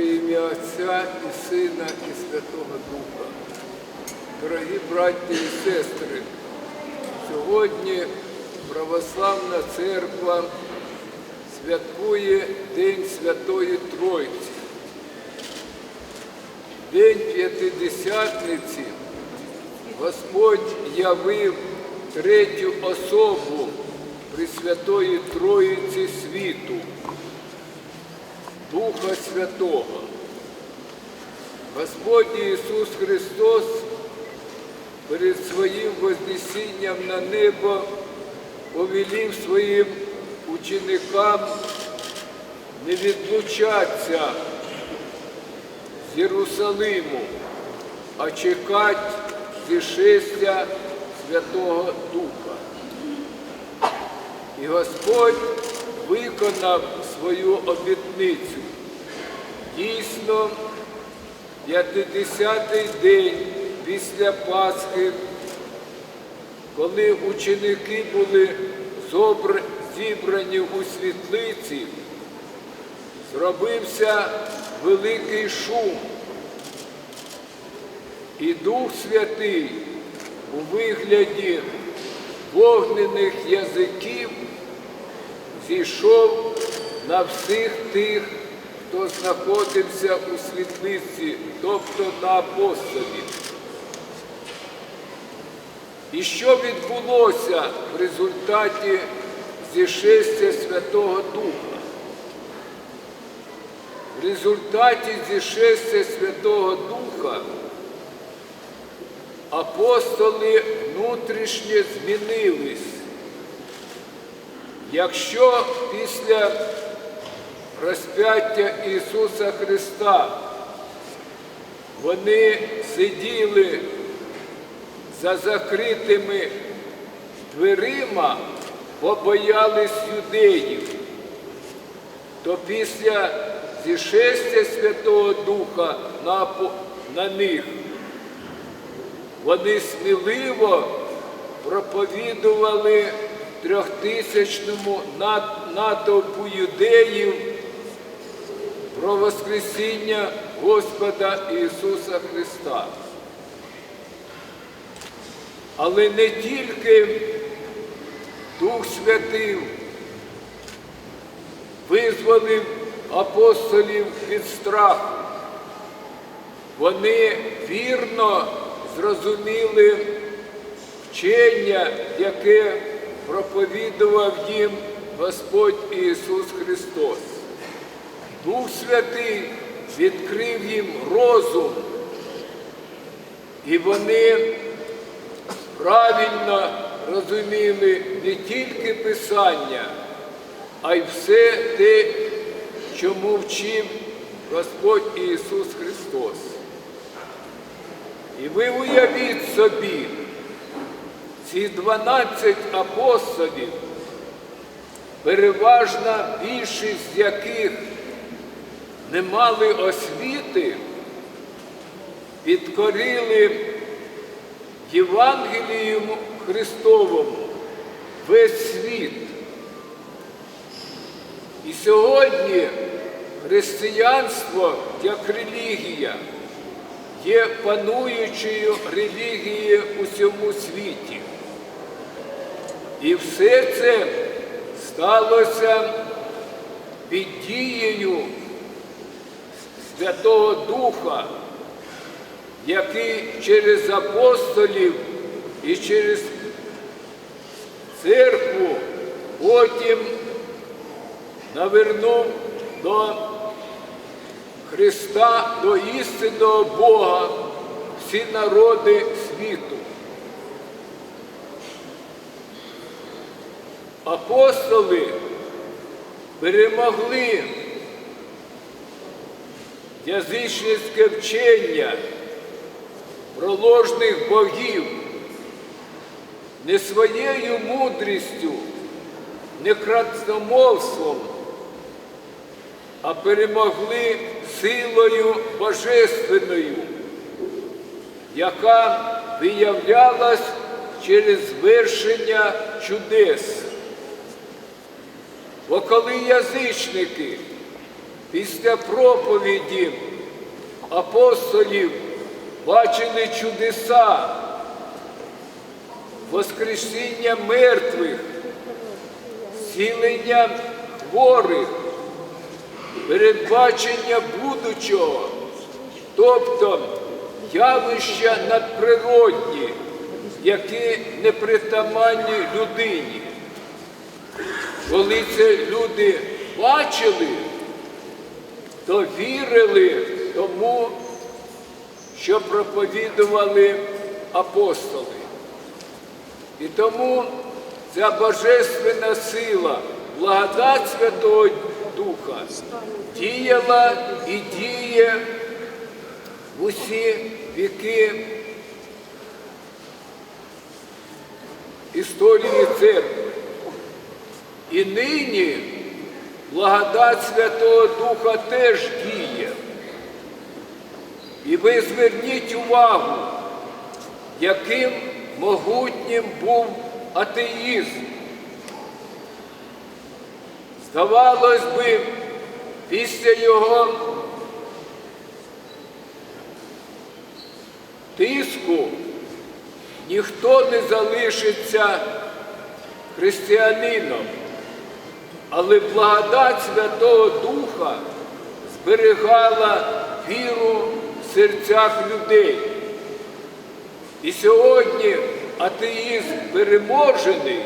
Ім'я Отця і Сина, і Святого Духа. Дорогі браті і сестри, сьогодні Православна Церква святкує День Святої Тройці. День П'ятидесятниці Господь явив третю особу Пресвятої Троїці світу, Духа Святого. Господь Ісус Христос перед своїм вознесінням на небо повелів своїм ученикам не відлучатися з Єрусалиму, а чекати зішестя Святого Духа. І Господь виконав свою обітницю. Дійсно, 50-й день після Пасхи, коли ученики були зібрані у світлиці, зробився великий шум. І Дух Святий у вигляді вогнених язиків зійшов на всіх тих, хто знаходився у світлиці, тобто на апостолів. І що відбулося в результаті зішестя Святого Духа? В результаті зішестя Святого Духа апостоли внутрішньо змінились. Якщо після розп'яття Ісуса Христа вони сиділи за закритими дверима, бо боялись юдеїв, то після зішестя Святого Духа на, на них вони сміливо проповідували трьохтисячному натовпу юдеїв про Воскресіння Господа Ісуса Христа. Але не тільки Дух Святий визволив апостолів від страху. Вони вірно зрозуміли вчення, яке проповідував їм Господь Ісус Христос. Дух Святий відкрив їм розум, і вони правильно розуміли не тільки Писання, а й все те, чому вчив Господь Ісус Христос. І ви уявіть собі, ці 12 апостолів, переважна більшість з яких не мали освіти, підкорили Євангелію Христовому весь світ. І сьогодні християнство як релігія є пануючою релігією у всьому світі. І все це сталося під дією Святого Духа, який через апостолів і через церкву потім навернув до Христа, до істинного Бога всі народи світу. Апостоли перемогли язичницьке вчення про ложних богів не своєю мудрістю, не красномовством, а перемогли силою божественною, яка виявлялась через звершення чудес. Бо коли язичники після проповіді апостолів бачили чудеса, воскресіння мертвих, зцілення хворих, передбачення будучого, тобто явища надприродні, які непритаманні людині. Коли це люди бачили, то вірили тому, що проповідували апостоли. І тому ця божественна сила, благодать Святого Духа діяла і діє в усі віки історії церкви. І нині благодать Святого Духа теж діє. І ви зверніть увагу, яким могутнім був атеїзм. Здавалось би, після його тиску ніхто не залишиться християнином, але благодать Святого Духа зберігала віру в серцях людей. І сьогодні атеїзм переможений,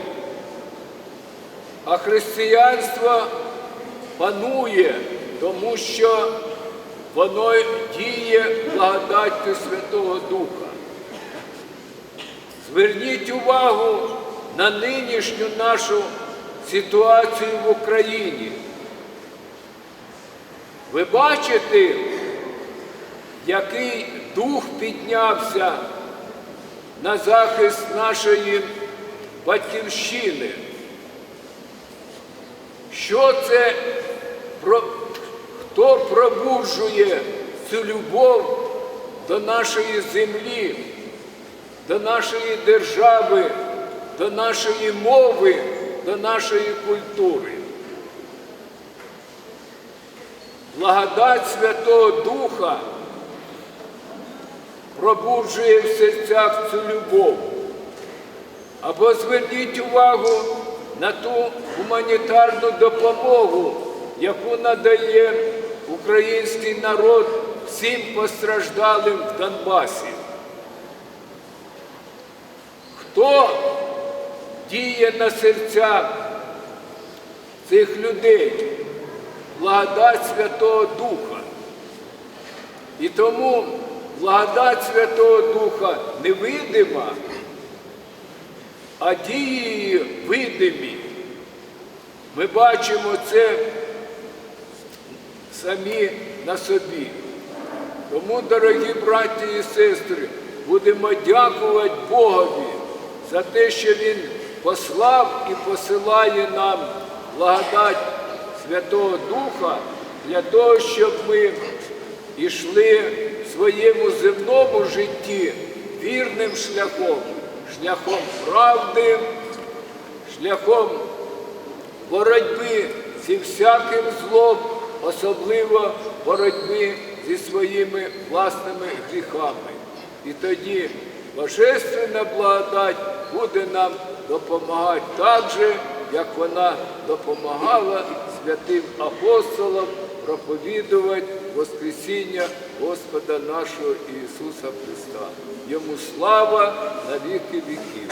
а християнство панує, тому що воно діє благодаттю Святого Духа. Зверніть увагу на нинішню нашу ситуацію в Україні. Ви бачите, який дух піднявся на захист нашої батьківщини. Що це, хто пробуджує цю любов до нашої землі, до нашої держави, до нашої мови, до нашої культури? Благодать Святого Духа пробуджує в серцях цю любов. Або зверніть увагу на ту гуманітарну допомогу, яку надає український народ всім постраждалим в Донбасі. Хто діє на серця цих людей? Благодать Святого Духа. І тому благодать Святого Духа невидима, а дії її видимі. Ми бачимо це самі на собі. Тому, дорогі браті і сестри, будемо дякувати Богові за те, що Він послав і посилає нам благодать Святого Духа для того, щоб ми йшли в своєму земному житті вірним шляхом, шляхом правди, шляхом боротьби зі всяким злом, особливо боротьби зі своїми власними гріхами. І тоді Божественна благодать буде нам допомагати так же, як вона допомагала святим апостолам проповідувати Воскресіння Господа нашого Ісуса Христа. Йому слава на віки віків.